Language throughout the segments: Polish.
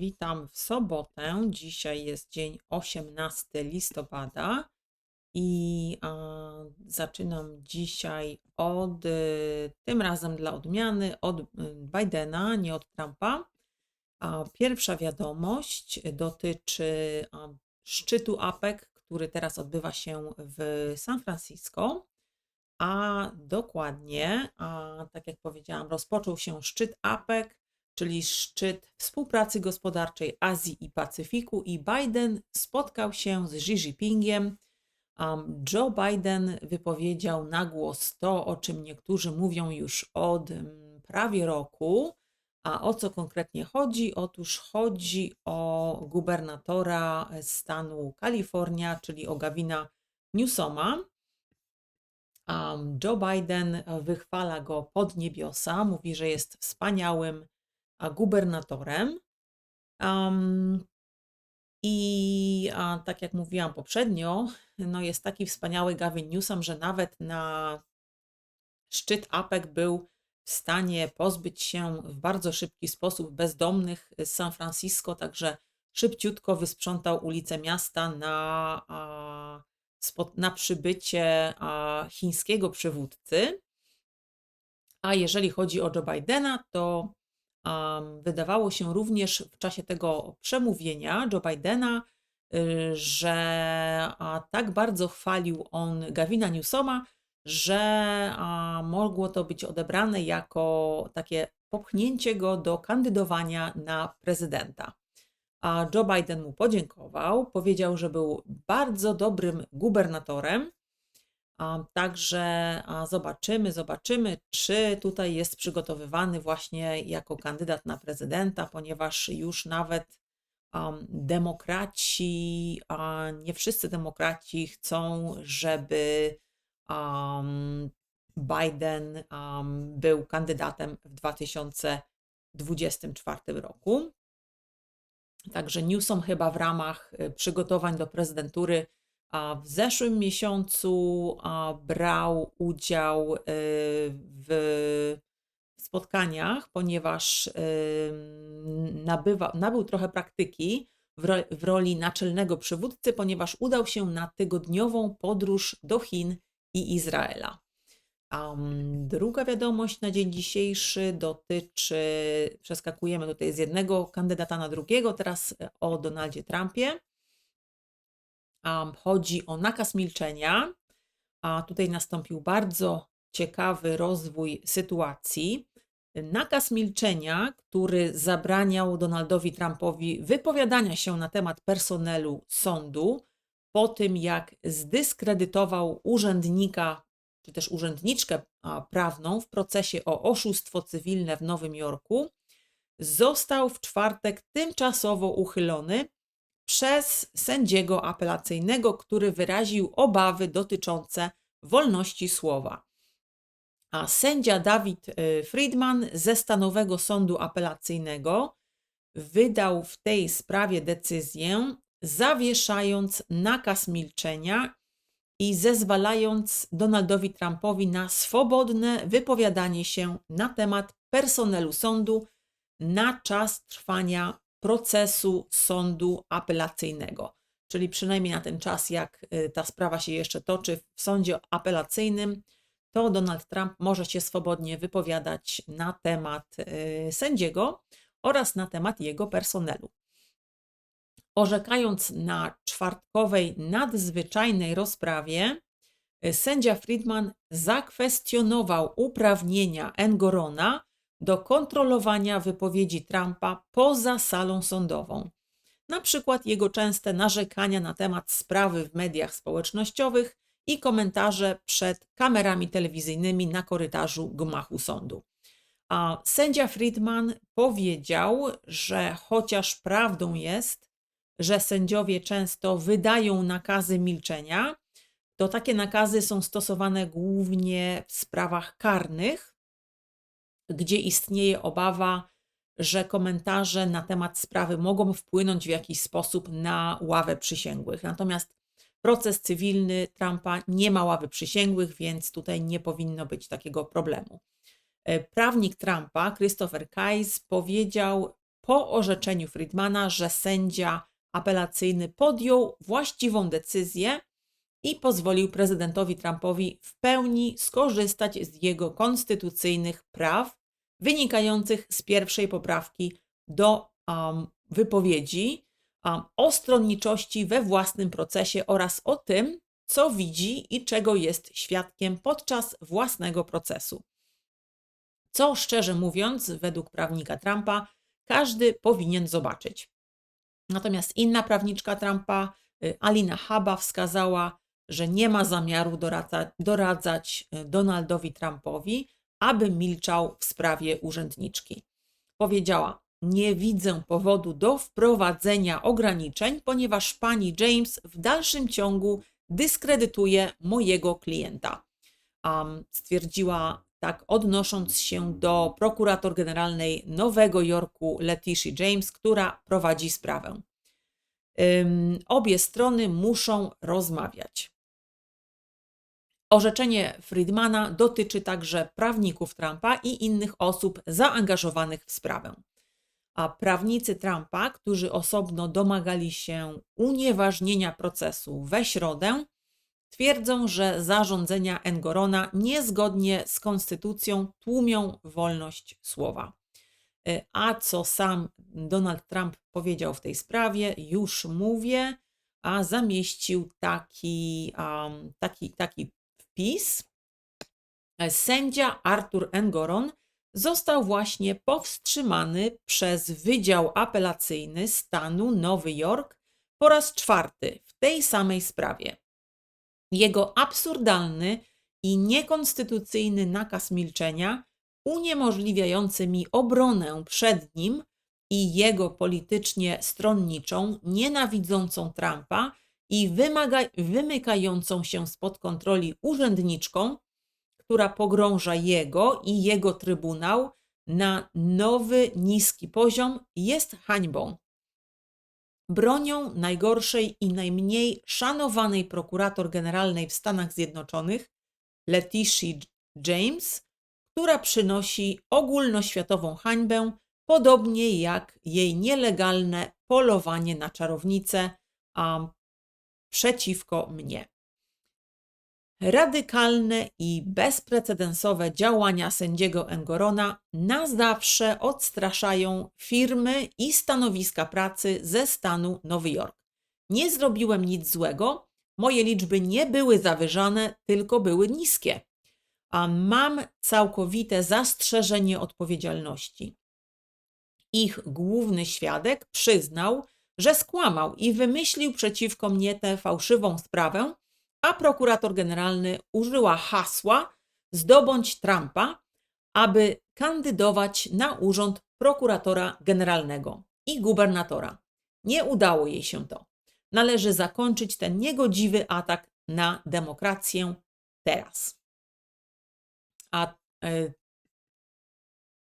witam w sobotę. Dzisiaj jest dzień 18 listopada i a, zaczynam dzisiaj od, y, tym razem dla odmiany, od y, Bidena, nie od Trumpa. A pierwsza wiadomość dotyczy a, szczytu APEC, który teraz odbywa się w San Francisco. A dokładnie, a, tak jak powiedziałam, rozpoczął się szczyt APEC czyli szczyt współpracy gospodarczej Azji i Pacyfiku, i Biden spotkał się z Xi Jinpingiem. Um, Joe Biden wypowiedział na głos to, o czym niektórzy mówią już od um, prawie roku. A o co konkretnie chodzi? Otóż chodzi o gubernatora stanu Kalifornia, czyli o Gavina Newsoma. Um, Joe Biden wychwala go pod niebiosa, mówi, że jest wspaniałym a gubernatorem. Um, I a, tak jak mówiłam poprzednio, no jest taki wspaniały Gavin Newsom, że nawet na szczyt APEC był w stanie pozbyć się w bardzo szybki sposób bezdomnych z San Francisco, także szybciutko wysprzątał ulice miasta na, na przybycie chińskiego przywódcy. A jeżeli chodzi o Joe Bidena, to wydawało się również w czasie tego przemówienia Joe Bidena, y, że tak bardzo chwalił on Gavina Newsoma, że mogło to być odebrane jako takie popchnięcie go do kandydowania na prezydenta. A Joe Biden mu podziękował, powiedział, że był bardzo dobrym gubernatorem, Także zobaczymy, zobaczymy, czy tutaj jest przygotowywany właśnie jako kandydat na prezydenta, ponieważ już nawet demokraci, nie wszyscy demokraci chcą, żeby Biden był kandydatem w 2024 roku. Także Newsom chyba w ramach y, przygotowań do prezydentury w zeszłym miesiącu brał udział y, w spotkaniach, ponieważ nabywa, nabył trochę praktyki w, ro, w roli naczelnego przywódcy, ponieważ udał się na tygodniową podróż do Chin i Izraela. Druga wiadomość na dzień dzisiejszy dotyczy, przeskakujemy tutaj z jednego kandydata na drugiego, teraz o Donaldzie Trumpie. Chodzi o nakaz milczenia, a tutaj nastąpił bardzo ciekawy rozwój sytuacji. Nakaz milczenia, który zabraniał Donaldowi Trumpowi wypowiadania się na temat personelu sądu po tym, jak zdyskredytował urzędnika czy też urzędniczkę prawną w procesie o oszustwo cywilne w Nowym Jorku, został w czwartek tymczasowo uchylony przez sędziego apelacyjnego, który wyraził obawy dotyczące wolności słowa. A sędzia Dawid y, Friedman ze Stanowego Sądu Apelacyjnego wydał w tej sprawie decyzję, zawieszając nakaz milczenia i zezwalając Donaldowi Trumpowi na swobodne wypowiadanie się na temat personelu sądu na czas trwania procesu sądu apelacyjnego. Czyli przynajmniej na ten czas, jak y, ta sprawa się jeszcze toczy w sądzie apelacyjnym, to Donald Trump może się swobodnie wypowiadać na temat y, sędziego oraz na temat jego personelu. Orzekając na czwartkowej nadzwyczajnej rozprawie, y, sędzia Friedman zakwestionował uprawnienia Engorona do kontrolowania wypowiedzi Trumpa poza salą sądową. Na przykład jego częste narzekania na temat sprawy w mediach społecznościowych i komentarze przed kamerami telewizyjnymi na korytarzu gmachu sądu. A sędzia Friedman powiedział, że chociaż prawdą jest, że sędziowie często wydają nakazy milczenia, to takie nakazy są stosowane głównie w sprawach karnych, gdzie istnieje obawa, że komentarze na temat sprawy mogą wpłynąć w jakiś sposób na ławę przysięgłych. Natomiast proces cywilny Trumpa nie ma ławy przysięgłych, więc tutaj nie powinno być takiego problemu. E, prawnik Trumpa, Christopher Kais, powiedział po orzeczeniu Friedmana, że sędzia apelacyjny podjął właściwą decyzję i pozwolił prezydentowi Trumpowi w pełni skorzystać z jego konstytucyjnych praw wynikających z pierwszej poprawki do um, wypowiedzi um, o stronniczości we własnym procesie oraz o tym, co widzi i czego jest świadkiem podczas własnego procesu. Co szczerze mówiąc, według prawnika Trumpa, każdy powinien zobaczyć. Natomiast inna prawniczka Trumpa, y, Alina Haba, wskazała, że nie ma zamiaru doradza, doradzać y, Donaldowi Trumpowi, aby milczał w sprawie urzędniczki. Powiedziała: Nie widzę powodu do wprowadzenia ograniczeń, ponieważ pani James w dalszym ciągu dyskredytuje mojego klienta. Um, stwierdziła tak, odnosząc się do prokurator generalnej Nowego Jorku Leticia James, która prowadzi sprawę. Um, obie strony muszą rozmawiać. Orzeczenie Friedmana dotyczy także prawników Trumpa i innych osób zaangażowanych w sprawę. A prawnicy Trumpa, którzy osobno domagali się unieważnienia procesu we środę, twierdzą, że zarządzenia Engorona niezgodnie z konstytucją tłumią wolność słowa. Y, a co sam Donald Trump powiedział w tej sprawie, już mówię, a zamieścił taki, um, taki, taki wpis. Sędzia Arthur Engoron został właśnie powstrzymany przez Wydział Apelacyjny stanu Nowy Jork po raz czwarty w tej samej sprawie. Jego absurdalny i niekonstytucyjny nakaz milczenia, uniemożliwiający mi obronę przed nim i jego politycznie stronniczą, nienawidzącą Trumpa i wymykającą się spod kontroli urzędniczką, która pogrąża jego i jego trybunał na nowy, niski poziom, jest hańbą. Bronią najgorszej i najmniej szanowanej prokurator generalnej w Stanach Zjednoczonych, Leticia James, która przynosi ogólnoświatową hańbę, podobnie jak jej nielegalne polowanie na czarownicę um, przeciwko mnie. Radykalne i bezprecedensowe działania sędziego Engorona na zawsze odstraszają firmy i stanowiska pracy ze stanu Nowy Jork. Nie zrobiłem nic złego, moje liczby nie były zawyżane, tylko były niskie. A mam całkowite zastrzeżenie odpowiedzialności. Ich główny świadek przyznał, że skłamał i wymyślił przeciwko mnie tę fałszywą sprawę, a prokurator generalny użyła hasła zdobądź Trumpa, aby kandydować na urząd prokuratora generalnego i gubernatora. Nie udało jej się to. Należy zakończyć ten niegodziwy atak na demokrację teraz. A y,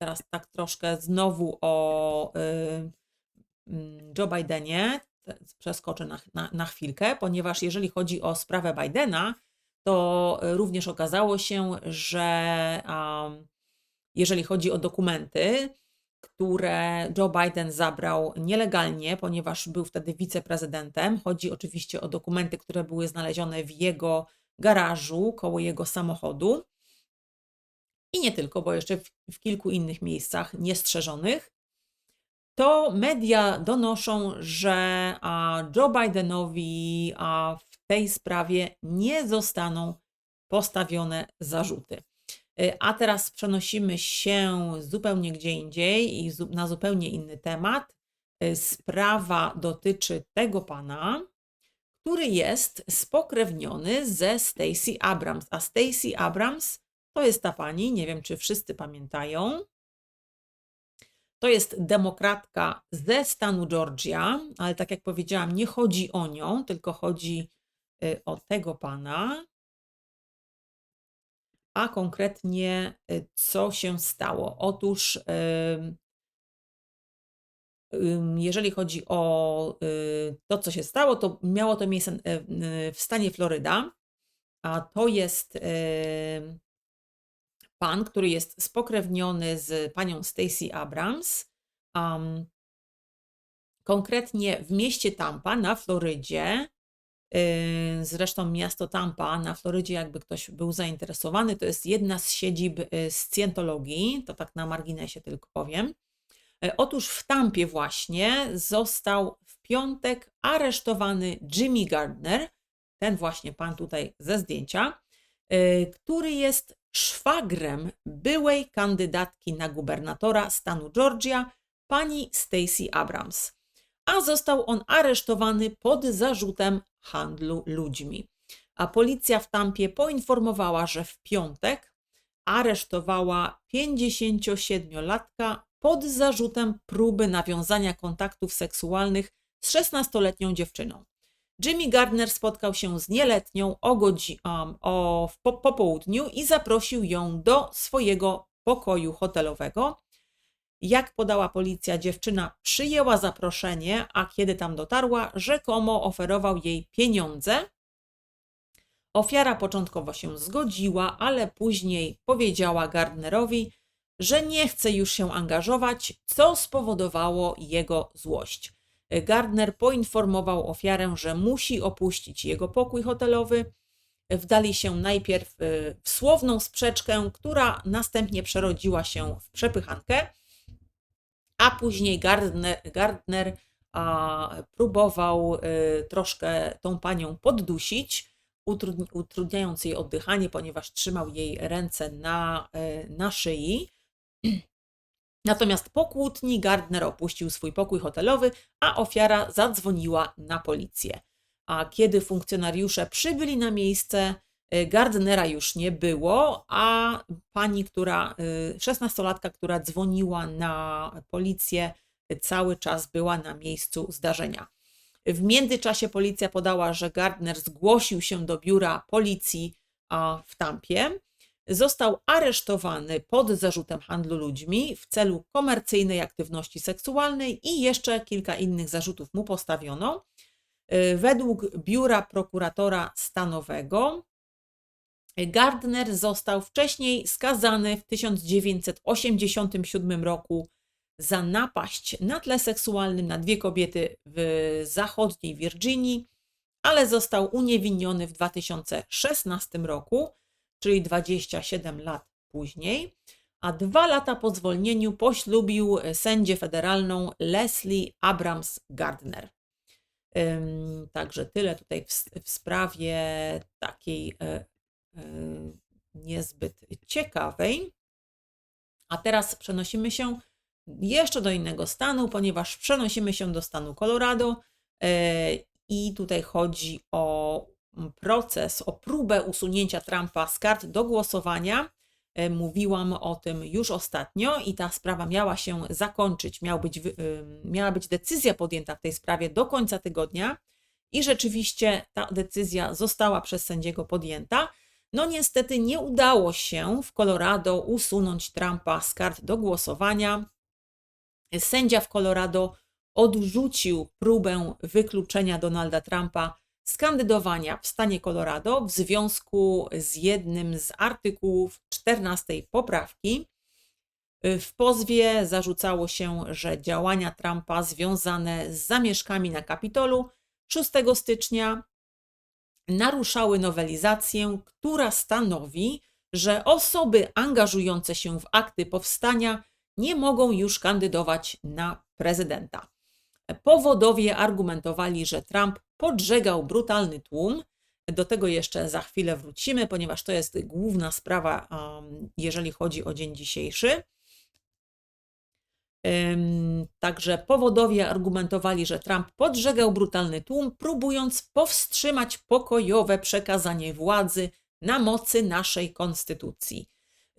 teraz tak troszkę znowu o y, Joe Bidenie przeskoczę na, na, na chwilkę, ponieważ jeżeli chodzi o sprawę Bidena, to również okazało się, że um, jeżeli chodzi o dokumenty, które Joe Biden zabrał nielegalnie, ponieważ był wtedy wiceprezydentem. Chodzi oczywiście o dokumenty, które były znalezione w jego garażu koło jego samochodu. I nie tylko, bo jeszcze w, w kilku innych miejscach niestrzeżonych to media donoszą, że Joe Bidenowi w tej sprawie nie zostaną postawione zarzuty. Y, a teraz przenosimy się zupełnie gdzie indziej i na zupełnie inny temat. Y, sprawa dotyczy tego pana, który jest spokrewniony ze Stacey Abrams. A Stacey Abrams to jest ta pani, nie wiem czy wszyscy pamiętają, to jest demokratka ze stanu Georgia, ale tak jak powiedziałam, nie chodzi o nią, tylko chodzi y, o tego pana. A konkretnie y, co się stało? Otóż, jeżeli chodzi o y, to, co się stało, to miało to miejsce w stanie Floryda, a to jest pan, który jest spokrewniony z panią Stacey Abrams. Um, konkretnie w mieście Tampa na Florydzie. Yy, Zresztą miasto Tampa na Florydzie, jakby ktoś był zainteresowany, to jest jedna z siedzib yy, scjentologii, to tak na marginesie tylko powiem. Yy, Otóż w Tampie właśnie został w piątek aresztowany Jimmy Gardner, ten właśnie pan tutaj ze zdjęcia, który jest szwagrem byłej kandydatki na gubernatora stanu Georgia, pani Stacey Abrams. A został on aresztowany pod zarzutem handlu ludźmi. A policja w Tampie poinformowała, że w piątek aresztowała 57-latka pod zarzutem próby nawiązania kontaktów seksualnych z 16-letnią dziewczyną. Jimmy Gardner spotkał się z nieletnią o, godzi- um, o po, po południu i zaprosił ją do swojego pokoju hotelowego. Jak podała policja, dziewczyna przyjęła zaproszenie, a kiedy tam dotarła, rzekomo oferował jej pieniądze. Ofiara początkowo się zgodziła, ale później powiedziała Gardnerowi, że nie chce już się angażować, co spowodowało jego złość. Gardner poinformował ofiarę, że musi opuścić jego pokój hotelowy. Wdali się najpierw y, w słowną sprzeczkę, która następnie przerodziła się w przepychankę, a później Gardner, Gardner a, próbował y, troszkę tą panią poddusić, utrudni, utrudniając jej oddychanie, ponieważ trzymał jej ręce na, y, na szyi. Natomiast po kłótni Gardner opuścił swój pokój hotelowy, a ofiara zadzwoniła na policję. A kiedy funkcjonariusze przybyli na miejsce, y, Gardnera już nie było, a pani, która, y, szesnastolatka, która dzwoniła na policję, y, cały czas była na miejscu zdarzenia. W międzyczasie policja podała, że Gardner zgłosił się do biura policji w Tampie został aresztowany pod zarzutem handlu ludźmi w celu komercyjnej aktywności seksualnej i jeszcze kilka innych zarzutów mu postawiono. Y, Według biura prokuratora stanowego Gardner został wcześniej skazany w 1987 roku za napaść na tle seksualnym na dwie kobiety w zachodniej Virginii, ale został uniewinniony w 2016 roku czyli 27 lat później, a dwa lata po zwolnieniu poślubił sędzię federalną Leslie Abrams Gardner. Także tyle tutaj w, w sprawie takiej e, e, niezbyt ciekawej. A teraz przenosimy się jeszcze do innego stanu, ponieważ przenosimy się do stanu Colorado e, i tutaj chodzi o proces, o próbę usunięcia Trumpa z kart do głosowania. E, mówiłam o tym już ostatnio i ta sprawa miała się zakończyć, miał być, miała być decyzja podjęta w tej sprawie do końca tygodnia i rzeczywiście ta decyzja została przez sędziego podjęta. No niestety nie udało się w Colorado usunąć Trumpa z kart do głosowania. Sędzia w Colorado odrzucił próbę wykluczenia Donalda Trumpa z kandydowania w stanie Colorado w związku z jednym z artykułów 14 poprawki. W pozwie zarzucało się, że działania Trumpa związane z zamieszkami na Kapitolu 6 stycznia naruszały nowelizację, która stanowi, że osoby angażujące się w akty powstania nie mogą już kandydować na prezydenta. Powodowie argumentowali, że Trump podżegał brutalny tłum. Do tego jeszcze za chwilę wrócimy, ponieważ to jest główna sprawa, jeżeli chodzi o dzień dzisiejszy. Także powodowie argumentowali, że Trump podżegał brutalny tłum, próbując powstrzymać pokojowe przekazanie władzy na mocy naszej konstytucji.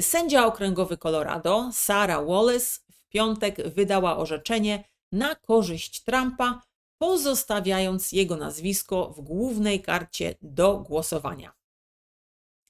Sędzia okręgowy Colorado, Sarah Wallace, w piątek wydała orzeczenie na korzyść Trumpa, pozostawiając jego nazwisko w głównej karcie do głosowania.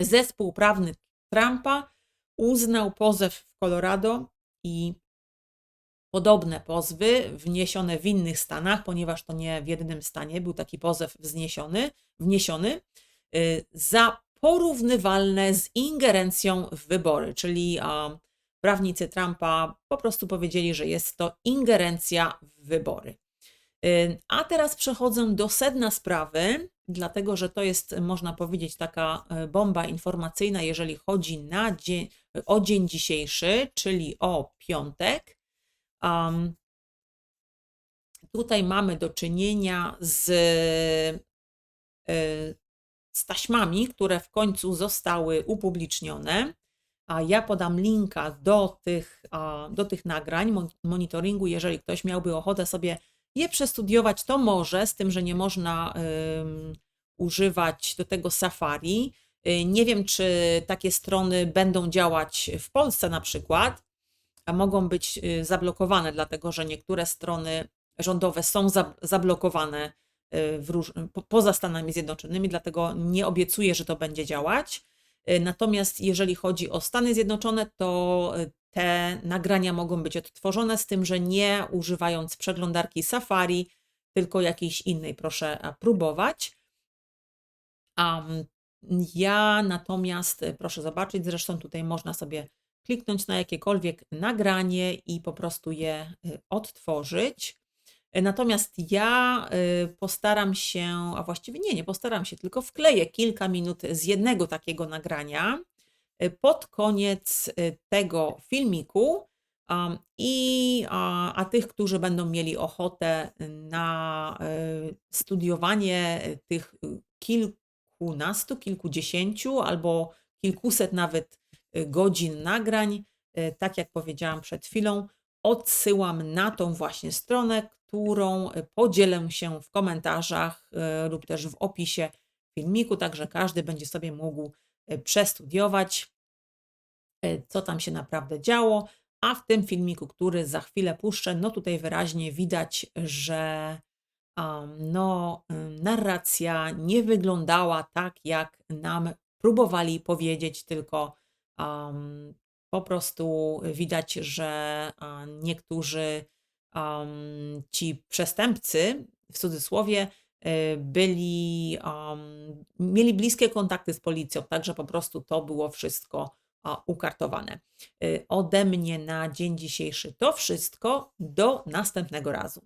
Zespół prawny Trumpa uznał pozew w Colorado i podobne pozwy wniesione w innych stanach, ponieważ to nie w jednym stanie był taki pozew wzniesiony, wniesiony, y, za porównywalne z ingerencją w wybory, czyli prawnicy Trumpa po prostu powiedzieli, że jest to ingerencja w wybory. A teraz przechodzę do sedna sprawy, dlatego że to jest, można powiedzieć, taka e, bomba informacyjna, jeżeli chodzi na dzień, o dzień dzisiejszy, czyli o piątek. Um, tutaj mamy do czynienia z, y, z taśmami, które w końcu zostały upublicznione. A ja podam linka do tych, do tych nagrań, mon- monitoringu. Jeżeli ktoś miałby ochotę sobie je przestudiować, to może, z tym, że nie można używać do tego Safari. Y, Nie wiem, czy takie strony będą działać w Polsce na przykład, a mogą być y, zablokowane, dlatego że niektóre strony rządowe są za- zablokowane y, róż- po- poza Stanami Zjednoczonymi, dlatego nie obiecuję, że to będzie działać. Natomiast jeżeli chodzi o Stany Zjednoczone, to te nagrania mogą być odtworzone, z tym, że nie używając przeglądarki Safari, tylko jakiejś innej. Proszę a, próbować. Um, ja natomiast, y, proszę zobaczyć, zresztą tutaj można sobie kliknąć na jakiekolwiek nagranie i po prostu je y, odtworzyć. Natomiast ja postaram się, a właściwie nie, nie postaram się, tylko wkleję kilka minut z jednego takiego nagrania pod koniec y, tego filmiku. Um, I a, a tych, którzy będą mieli ochotę na y, studiowanie y, tych y, kilkunastu, kilkudziesięciu albo kilkuset nawet y, godzin nagrań, y, tak jak powiedziałam przed chwilą, odsyłam na tą właśnie stronę, którą y, podzielę się w komentarzach y, lub też w opisie filmiku, także każdy będzie sobie mógł y, przestudiować, y, co tam się naprawdę działo. A w tym filmiku, który za chwilę puszczę, no tutaj wyraźnie widać, że no, narracja nie wyglądała tak, jak nam próbowali powiedzieć, tylko um, po prostu widać, że niektórzy um, ci przestępcy, w cudzysłowie, byli, um, mieli bliskie kontakty z policją, także po prostu to było wszystko ukartowane. Y, Ode mnie na dzień dzisiejszy to wszystko. Do następnego razu.